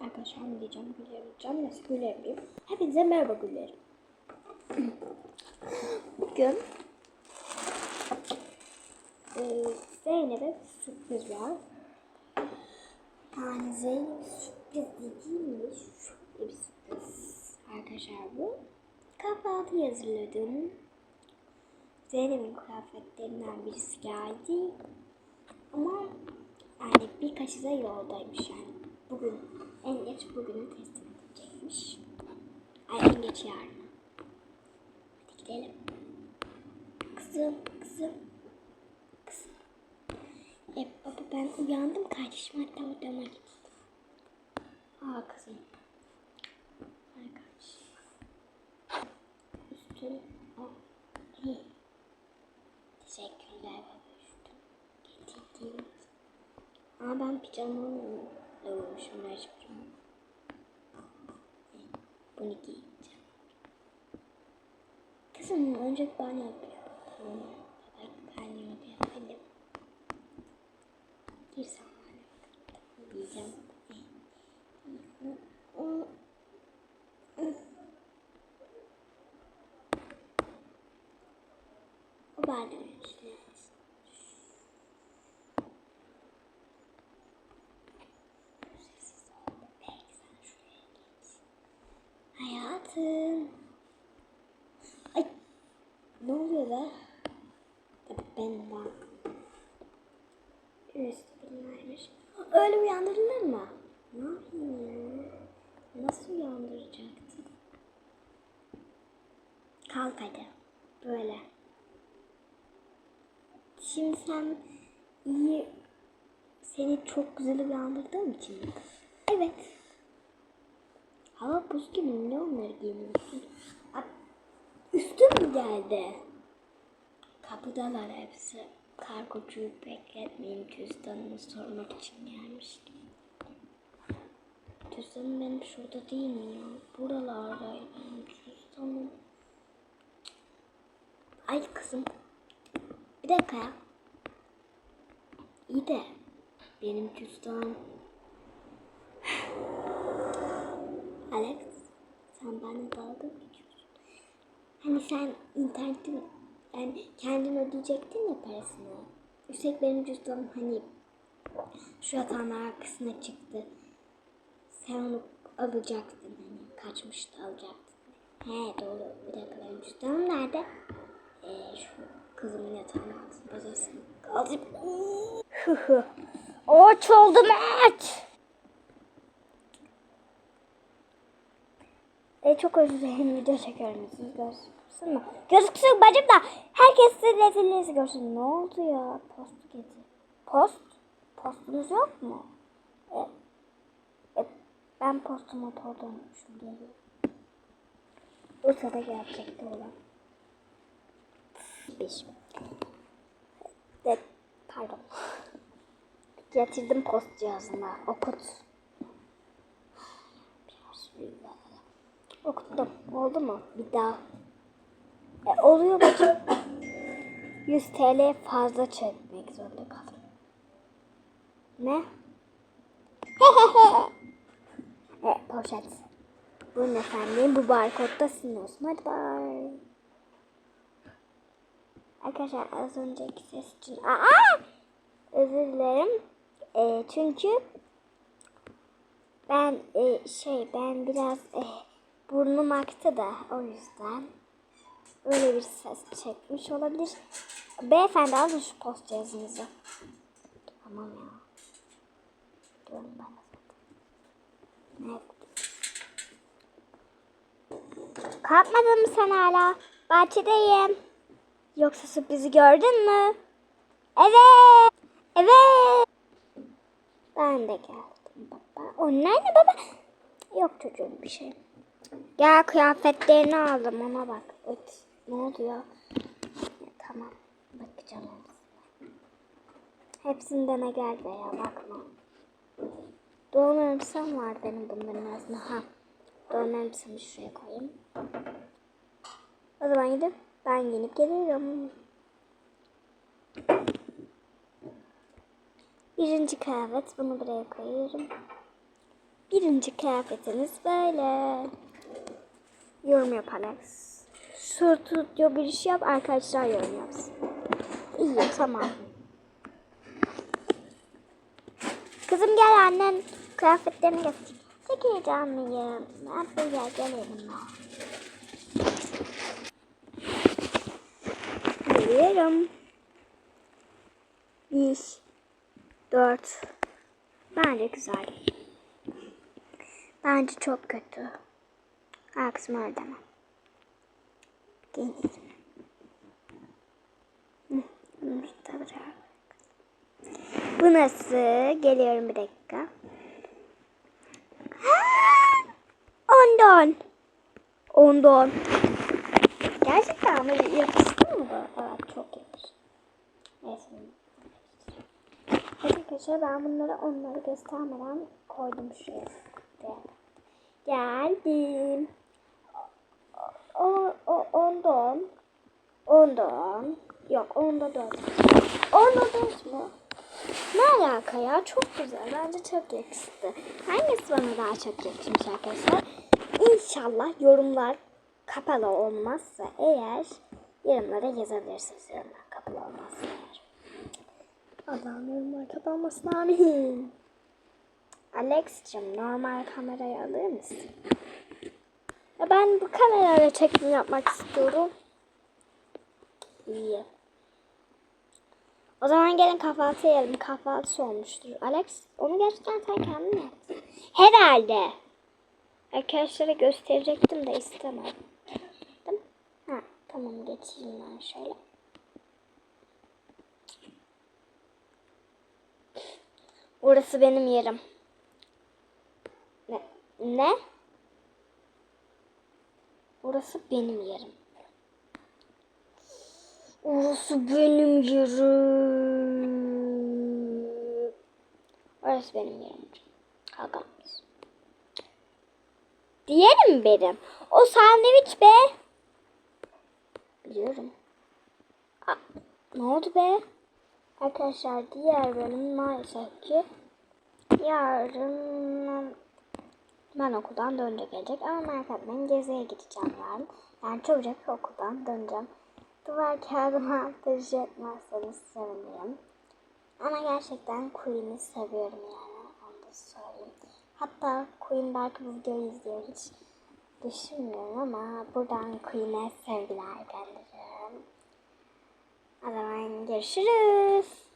Arkadaşlar ne diyeceğim? Güler diyeceğim. Nasıl güler miyim? Hepinize merhaba gülerim. Bugün e, Zeynep'e sürpriz var. Yani Zeynep sürpriz dediğim mi? Şöyle bir sürpriz. Arkadaşlar bu. Kahvaltı hazırladım. Zeynep'in kıyafetlerinden birisi geldi. Ama yani birkaçı da yoldaymış yani. Geç bugünü teslim edecekmiş. Ay en geç yarın. Hadi gidelim. Kızım, kızım. Kızım. E baba ben uyandım kardeşim hatta odama gittim. Aa kızım. Ay kardeşim. Üstün. Aa. iyi. Teşekkürler babuştum. Getirdiğiniz. Ama ben pijamamla Bunu giyeceğim. Kızım önce ben yapıyorum. Tamam mı? Ben yapıyorum. Gir sen bana. Tamam giyeceğim. O bana işte. Sessiz ol. Belki sen şuraya geç. Hayatım. Ay. Ne oluyor be? Tabii ben bak. Üstünlermiş. Öyle uyandırılır mı? Ne yapayım ya? Nasıl uyandıracaktım? Kalk hadi. Böyle. Şimdi sen iyi seni çok güzel uyandırdığım için mi? Evet. Hava buz gibi ne onları giymiyorsun? Üstüm mü geldi? Kapıdalar hepsi. Kargocuyu bekletmeyin cüzdanımı sormak için gelmiştim. Cüzdanım benim şurada değil mi ya? Buralardaydı benim cüzdanım. Ay kızım. Bir dakika ya. İyi de benim cüzdanım. Alex sen bana dalga mı geçiyorsun? Hani sen internetin yani kendin ödeyecektin ya parasını. Üstelik benim cüzdanım hani şu yatağın arkasına çıktı. Sen onu alacaktın hani kaçmıştı alacaktın. He doğru bir dakika benim cüzdanım nerede? Ee, şu kızımın yatağının altında. Hı hı. Aç oldum aç. E, çok özür dilerim video çekiyorum siz görsün mü? Gözüksün bacım da herkes sizin rezilliğinizi görsün. Ne oldu ya? Post getir. Post? Postunuz yok mu? Ben postumu motorda unutmuşum geliyor. Bursa'da gerçekte olan. Beş. De, pardon. Getirdim post cihazına. Okut. Okuttum. Oldu mu? Bir daha. E, oluyor bacım. 100 TL fazla çekmek zorunda kaldım. Ne? e, poşet. Buyurun efendim. Bu barkodda sizin olsun. Hadi bay. Arkadaşlar az önceki ses için. Aa! Özür dilerim. E, çünkü ben e, şey ben biraz e, burnum aktı da o yüzden öyle bir ses çekmiş olabilir. Beyefendi alın şu post cihazınızı. Tamam ya. Diyorum ben de zaten. Evet. Kalkmadın mı sen hala? Bahçedeyim. Yoksa sürprizi gördün mü? Evet. Evet. Ben de geldim baba. O nerede baba? Yok çocuğum bir şey. Gel kıyafetlerini aldım ona bak. Evet. Ne oluyor? Tamam. Bakacağım hepsine. Hepsinden ne gel veya bakma. Doğum elbisem var benim bunların arasında. Ha. Doğum elbisemi şuraya koyayım. O zaman gidip ben giyinip geliyorum. Birinci kıyafet bunu buraya koyuyorum. Birinci kıyafetiniz böyle. Yorum yap Alex. Stüdyo giriş yap arkadaşlar yorum yapsın. İyi tamam. Kızım gel annen kıyafetlerini göster. Çok heyecanlıyım. Ben buraya gelelim ben. Geliyorum. Bir, dört. Bence güzel. Bence çok kötü. Haksım öyle demem. Deneyim. Hı, bunu da bırak. Bu nasıl? Geliyorum bir dakika. Ondan. Ondan. Gerçekten mi? Yakıştı mı çok yakıştı. Neyse. Evet arkadaşlar ben bunları onları göstermeden koydum şuraya. Geldim. O, o, ondan. Ondan. Yok onda dört. Onda dört mu? Ne alaka ya? Çok güzel. Bence çok yakıştı. Hangisi bana daha çok yakışmış arkadaşlar? İnşallah yorumlar kapalı olmazsa eğer yorumlara yazabilirsiniz. Yorumlar kapalı olmazsa eğer. Allah'ım yorumlar kapanmasın amin. Alex'cim normal kamerayı alır mısın? Ya ben bu kamerayla çekim yapmak istiyorum. İyi. O zaman gelin kahvaltı yiyelim. Kahvaltısı olmuştur. Alex onu gerçekten sen kendin yaptın? Herhalde. Arkadaşlara gösterecektim de istemedim. Tamam geçeyim ben şöyle. Orası benim yerim. Ne? Ne? Orası benim yerim. Orası benim yerim. Orası benim yerim. Kalkamaz. Diyelim benim. O sandviç be. Biliyorum. Aa, ne oldu be? Arkadaşlar diğer bölüm maalesef ki yarın ben okuldan dönünce gelecek ama merak etmeyin geziye gideceğim yarın. Yani çabucak okuldan döneceğim. Duvar kağıdıma ateş etmezseniz sevinirim. Ama gerçekten Queen'i seviyorum yani onu da söyleyeyim. Hatta Queen belki bu videoyu izliyor hiç düşünmüyorum ama buradan Queen'e sevgiler gönderiyorum. O zaman görüşürüz.